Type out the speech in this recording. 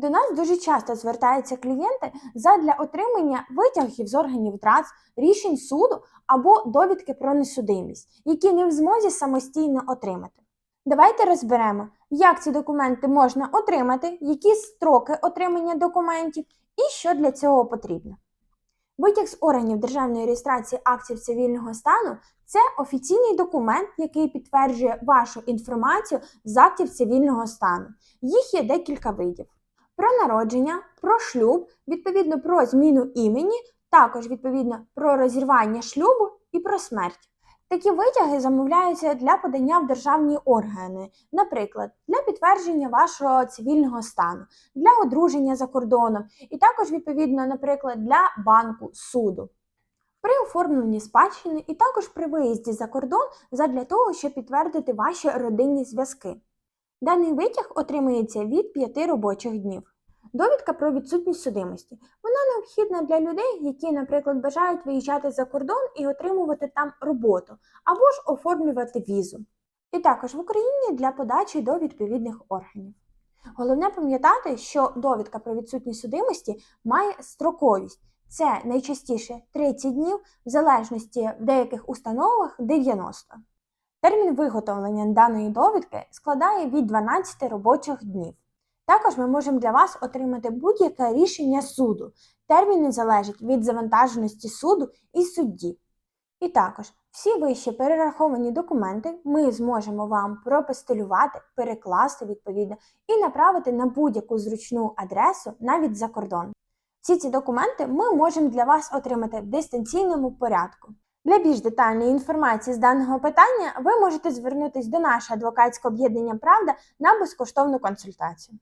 До нас дуже часто звертаються клієнти задля отримання витягів з органів ТРАЦ, рішень суду або довідки про несудимість, які не в змозі самостійно отримати. Давайте розберемо, як ці документи можна отримати, які строки отримання документів і що для цього потрібно. Витяг з органів державної реєстрації актів цивільного стану це офіційний документ, який підтверджує вашу інформацію з актів цивільного стану. Їх є декілька видів: про народження, про шлюб, відповідно про зміну імені, також відповідно про розірвання шлюбу і про смерть. Такі витяги замовляються для подання в державні органи, наприклад, для підтвердження вашого цивільного стану, для одруження за кордоном, і також, відповідно, наприклад, для банку суду. При оформленні спадщини і також при виїзді за кордон задля того, щоб підтвердити ваші родинні зв'язки. Даний витяг отримується від 5 робочих днів. Довідка про відсутність судимості. Вона необхідна для людей, які, наприклад, бажають виїжджати за кордон і отримувати там роботу, або ж оформлювати візу. І також в Україні для подачі до відповідних органів. Головне пам'ятати, що довідка про відсутність судимості має строковість. Це найчастіше 30 днів, в залежності в деяких установах 90. Термін виготовлення даної довідки складає від 12 робочих днів. Також ми можемо для вас отримати будь-яке рішення суду. Терміни залежать від завантаженості суду і судді. І також всі вище перераховані документи ми зможемо вам пропостелювати, перекласти відповідно і направити на будь-яку зручну адресу навіть за кордон. Всі ці документи ми можемо для вас отримати в дистанційному порядку. Для більш детальної інформації з даного питання ви можете звернутися до нашого адвокатського об'єднання Правда на безкоштовну консультацію.